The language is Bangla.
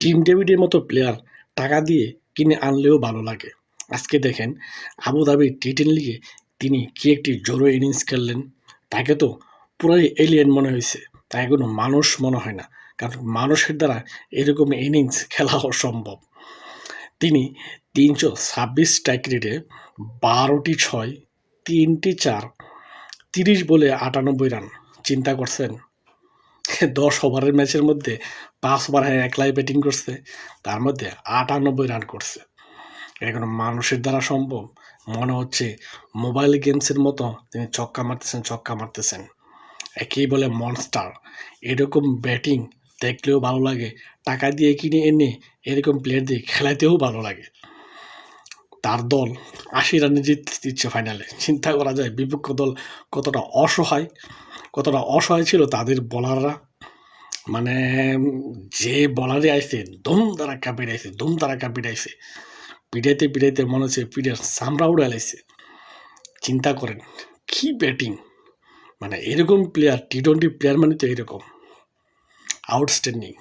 টিম ডেভিডের মতো প্লেয়ার টাকা দিয়ে কিনে আনলেও ভালো লাগে। আজকে দেখেন আবুধাবির টি টেন লিগে তিনি কি একটি জোরো ইনিংস খেললেন, তাকে তো পুরোই এলিয়েন মনে হয়েছে। তাকে কোনো মানুষ মনে হয় না, কারণ মানুষের দ্বারা এরকম ইনিংস খেলা অসম্ভব। তিনি তিনশো ছাব্বিশ স্ট্রাইক রেটে বারোটি ছয়, তিনটি চার, তিরিশ বলে আটানব্বই রান। চিন্তা করছেন দশ ওভারের ম্যাচের মধ্যে পাঁচ ওভার একলাই ব্যাটিং করছে, তার মধ্যে আটানব্বই রান করছে। এটা কোনো মানুষের দ্বারা সম্ভব, মনে হচ্ছে মোবাইল গেমসের মতো তিনি ছক্কা মারতেছেন ছক্কা মারতেছেন। একেই বলে মনস্টার এরকম ব্যাটিং দেখলেও ভালো লাগে, টাকা দিয়ে কিনে এনে এরকম প্লেয়ার দিয়ে খেলাতেও ভালো লাগে। তার দল আশি রানে দিচ্ছে ফাইনালে চিন্তা করা যায়, বিপক্ষ দল কতটা অসহায় কতটা অসহায় ছিল তাদের বলাররা মানে যে বলারে আইছে, দম দাঁড়াক্কা আইসে দম দাঁড়াক্কা পিটাইছে পিটাইতে পিড়াইতে মনে হচ্ছে পিঠের চামড়া উড়ে আলাইছে চিন্তা করেন, কি ব্যাটিং মানে এরকম প্লেয়ার টি টোয়েন্টি প্লেয়ার মানে তো এরকম। আউটস্ট্যান্ডিং